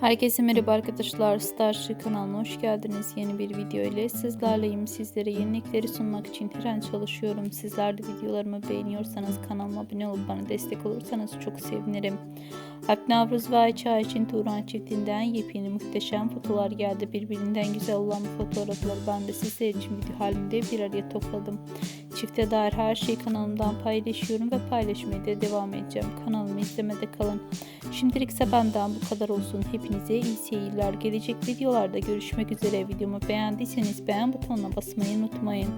Herkese merhaba arkadaşlar. Starship kanalına hoş geldiniz. Yeni bir video ile sizlerleyim. Sizlere yenilikleri sunmak için her an çalışıyorum. Sizler de videolarımı beğeniyorsanız kanalıma abone olup bana destek olursanız çok sevinirim. Alp Navruz ve Ayça için Turan çiftinden yepyeni muhteşem fotolar geldi. Birbirinden güzel olan bu fotoğrafları ben de sizler için video halinde bir araya topladım. Çifte dair her şeyi kanalımdan paylaşıyorum ve paylaşmaya da devam edeceğim. Kanalımı izlemede kalın. Şimdilik ise benden bu kadar olsun. Hepinize iyi seyirler. Gelecek videolarda görüşmek üzere. Videomu beğendiyseniz beğen butonuna basmayı unutmayın.